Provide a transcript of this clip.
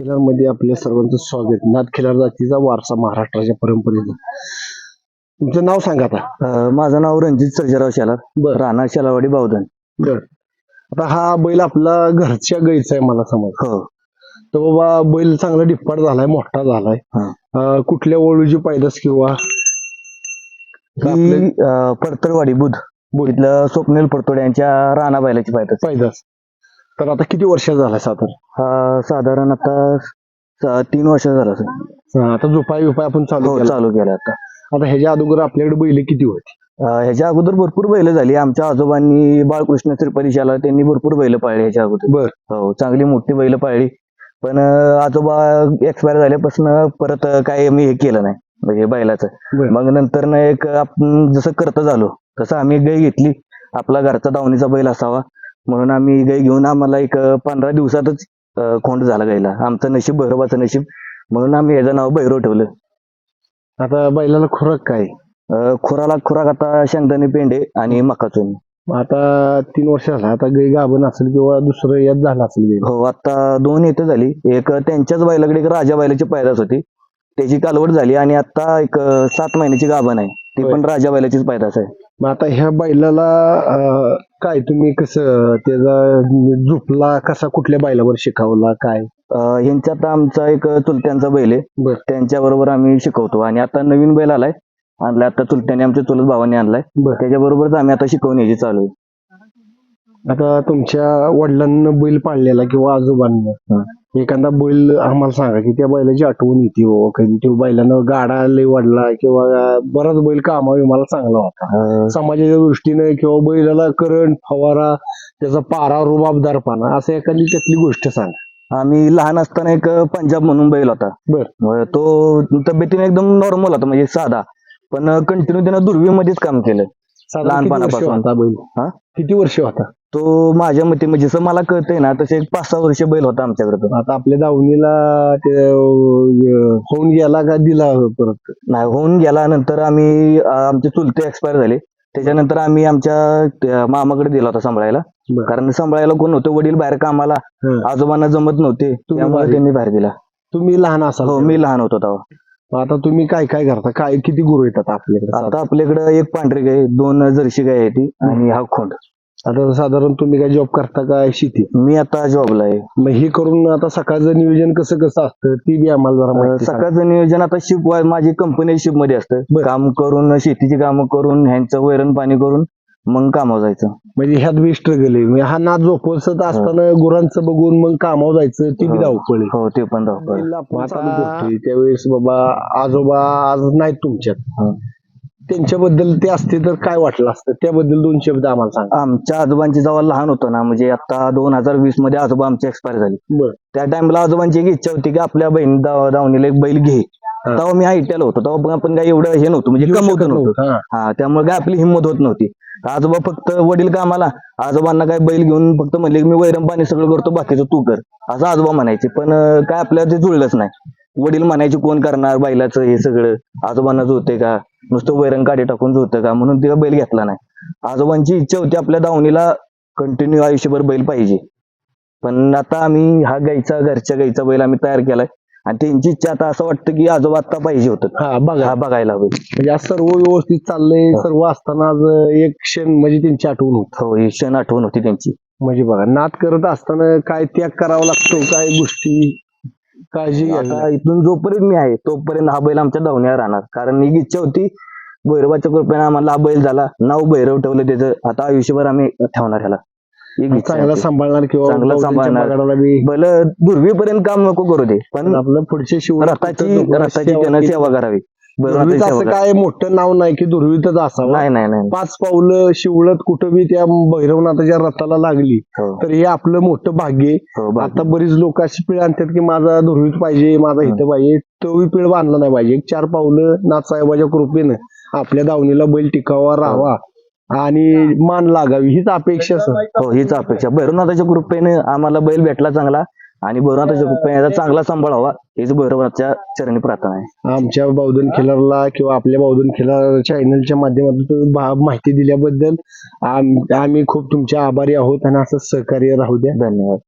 मध्ये आपल्या सर्वांचं स्वागत. नाथ खिलार जातीचा वारसा महाराष्ट्राच्या परंपरेचा. तुमचं नाव सांगा आता. अ, माझं नाव रणजित सर्जेराव शेलार. बर. राणा शेलावाडी बावधन. बर. आता हा बैल आपला घरच्या गाईचा आहे मला समज हो. तर बाबा बैल चांगला डिप्पाड झालाय मोठा झालाय. हा. अं, कुठल्या वळूची पैदास किंवा ही अ, पडतळवाडी बुध. इथलं स्वप्नील पडतोड यांच्या राणा बैलाची पायदास. पैदास तर आता किती वर्ष झालाय साधारण हा साधारण आता स- तीन वर्ष झालं. हा, आता झोपाय बिपाय आपण चालू हो केला. चालू केलं आता. आता ह्याच्या अगोदर आपल्याकडे बैल किती होती? अ, ह्याच्या अगोदर भरपूर बैल झाली. आमच्या आजोबांनी बाळकृष्ण त्रिपाठी शाला त्यांनी भरपूर बैल पाळली ह्याच्या अगोदर. बर. हो चांगली मोठी बैल पाळली. पण अ, आजोबा एक्सपायर झाल्यापासून परत काय मी हे केलं नाही. म्हणजे बैलाचं. मग नंतर ना एक आपण जसं करत झालो तसं आम्ही गाय घेतली. आपला घरचा दावणीचा बैल असावा. म्हणून आम्ही गाय घेऊन आम्हाला एक पंधरा दिवसातच खोंड झाला गायला. आमचं नशीब भैरवाचं नशीब. म्हणून आम्ही याचं नाव भैरव ठेवलं. आता बैलाला खुराक काय? खुराला खुराक आता शेंगदाणे पेंडे आणि मकाचून. मग आता तीन वर्ष झाला. आता गाई गाभण असेल किंवा दुसरं यात झालं असेल हो आता दोन येतं झाली. एक त्यांच्याच बैलाकडे एक राजा बैलाची पैदास होती. त्याची कालवड झाली आणि आता एक सात महिन्याची गाभण आहे. ती. पण राजा बैलाचीच पैदास आहे. मग आता ह्या बैलाला काय तुम्ही कसं त्याचा झुपला कसा कुठल्या बैलावर शिकवला काय? अं, ह्यांच्या आता आमचा एक चुलत्यांचा बैल आहे. बर. त्यांच्या बरोबर आम्ही शिकवतो. आणि आता नवीन बैल आलाय. आणलाय आता चुलत्याने आमच्या चुलत भावाने आणलाय. बर. त्याच्या बरोबरच आम्ही आता शिकवण्याची चालू आहे. आता तुमच्या वडिलांना बैल पाळलेला किंवा आजोबांना? एखादा बैल आम्हाला सांगा की त्या बैलाची आठवण येते बाबा. कधी त्या बैलानं गाडा लय वाढला किंवा बराच बैल कामावी मला चांगला होता. समाजाच्या दृष्टीने किंवा बैलाला करंट फवारा त्याचा पारा रुबाबदारपणा असं एखादी त्यातली गोष्ट सांगा. आम्ही लहान असताना एक पंजाब म्हणून बैल होता. बर. तो तब्येतीने एकदम नॉर्मल होता म्हणजे साधा. पण कंटिन्यू त्यानं दुर्वीमध्येच काम केलं. लहानपणापासून. हा? किती वर्ष होता? तो माझ्या मते म्हणजे जसं मला कळतंय ना तसे एक पाच सहा वर्ष बैल होता आमच्याकडे तो. आता आपल्या दावणीला ते अं, होऊन गेला का दिला परत? नाही होऊन गेला. नंतर आम्ही अं, आमचे चुलते एक्सपायर झाले. त्याच्यानंतर आम्ही आमच्या त्या मामाकडे दिला होता सांभाळायला. बरं. कारण सांभाळायला कोण नव्हतं वडील बाहेर कामाला. हं. आजोबांना जमत नव्हते त्यामुळे बाहेर. त्यांनी बाहेर दिला. तुम्ही लहान असाल हो मी लहान होतो तेव्हा. मग आता तुम्ही काय काय करता? काय किती गुरु येतात आपल्याकडे? आता आपल्याकडे एक पांढरी गाय दोन जर्सी गाय आहे ती आणि हा खोंड. आता साधारण तुम्ही काय जॉब करता काय शेती मी आता जॉबला आहे मग हे करून आता सकाळचं नियोजन कसं कसं असतं ती बी आम्हाला जरा अं, माहिती सांगा. सकाळचं नियोजन आता शिप माझी कंपनी शिपमध्ये असतं बरं. काम करून शेतीची कामं करून ह्यांचं वैरण पाणी करून मग कामावर जायचं म्हणजे ह्यात बी स्ट्रगल आहे म्हणजे हा नाच झोपसत असताना गुरांचं बघून मग कामावर जायचं ती बी हो. धावपळ आहे. हो ते पण धावपळ. मग आता त्यावेळेस बाबा आजोबा आज नाहीत तुमच्यात हं. त्यांच्याबद्दल ते असते तर काय वाटलं असतं? त्याबद्दल दोन शब्द आम्हाला सांगा. आमच्या आजोबांची जेव्हा लहान होतो ना म्हणजे आता दोन हजार वीसमध्ये आजोबा आमची एक्सपायर झाली. बर. त्या टाइमला आजोबांची एक इच्छा होती की आपल्या बहीण दाव- दावणीला एक बैल घे. तेव्हा मी आयटीआला होतो. तेव्हा पण आपण काही एवढं हे नव्हतं म्हणजे कमवतो नव्हतं. हा. त्यामुळे काय आपली हिंमत होत नव्हती. आजोबा फक्त वडील कामाला आजोबांना काय बैल घेऊन फक्त म्हणले की मी वैरम पाणी सगळं करतो बाकीचं तू कर. असं आजोबा म्हणायचे. पण काय आपल्याला ते जुळलंच नाही. वडील म्हणायचे कोण करणार बैलाचं हे सगळं? आजोबांना जुळते का? नुसतं वैरण काढी टाकून जुळतं का? म्हणून तिला बैल घेतला नाही. आजोबांची इच्छा होती आपल्या दावणीला कंटिन्यू आयुष्यभर बैल पाहिजे. पण आता आम्ही हा गाईचा घरच्या गाईचा बैल आम्ही तयार केलाय. आणि त्यांची इच्छा आता असं वाटतं की आजोबा आता पाहिजे होतं. हा बघा. बघायला हवे म्हणजे आज सर्व व्यवस्थित चाललंय सर्व असताना आज एक क्षण म्हणजे त्यांची आठवण होत. हो ही क्षण आठवण होती त्यांची. म्हणजे बघा नाद करत असताना काय त्याग करावा लागतो काय गोष्टी काळजी घ्यायला आता इथून जोपर्यंत मी आहे तोपर्यंत हा बैल आमच्या दावणीवर राहणार. कारण एक इच्छा होती भैरवाच्या कृपेने आम्हाला हा बैल झाला. नाव भैरव ठेवलं त्याचं. आता आयुष्यभर आम्ही ठेवणार ह्याला. एक इच्छा चांगला होती. सांभाळणार किंवा चांगला भाऊजींच्या सांभाळणार. बी. बैल दुर्वीपर्यंत काम नको करू दे. पण आपलं पुढचे शिव रथाची रथाची त्यानं सेवा करावी. दुर्वीत असं. काय मोठं नाव नाही की दुर्वीतच असावं. नाही नाही नाही. पाच पावलं शिवळत कुठं बी त्या भैरवनाथाच्या रथाला लागली हो. तर हे आपलं मोठं भाग्य आहे. हो बा- आता बरीच लोक अशी पिळ आणतात की माझा दुर्वीत पाहिजे माझा हित पाहिजे. तो बी पिळ बांधला नाही पाहिजे. एक चार पावलं नाथसाहेबाच्या कृपेनं आपल्या दावणीला बैल टिकावा राहावा आणि मान लागावी. हीच अपेक्षा. हो हीच अपेक्षा. भैरवनाथाच्या कृपेने आम्हाला बैल भेटला चांगला. आणि भैरवनाथाच्या कृपेने याचा चांगला सांभाळावा हीच भैरवनाथच्या चरणी प्रार्थना आहे. आमच्या बौद्धन खिलारला किंवा आपल्या बौद्धन खिलार चॅनलच्या माध्यमातून तुम्ही भा- माहिती दिल्याबद्दल आम- आम्ही खूप तुमचे आभारी आहोत आणि असं सहकार्य राहू द्या. धन्यवाद.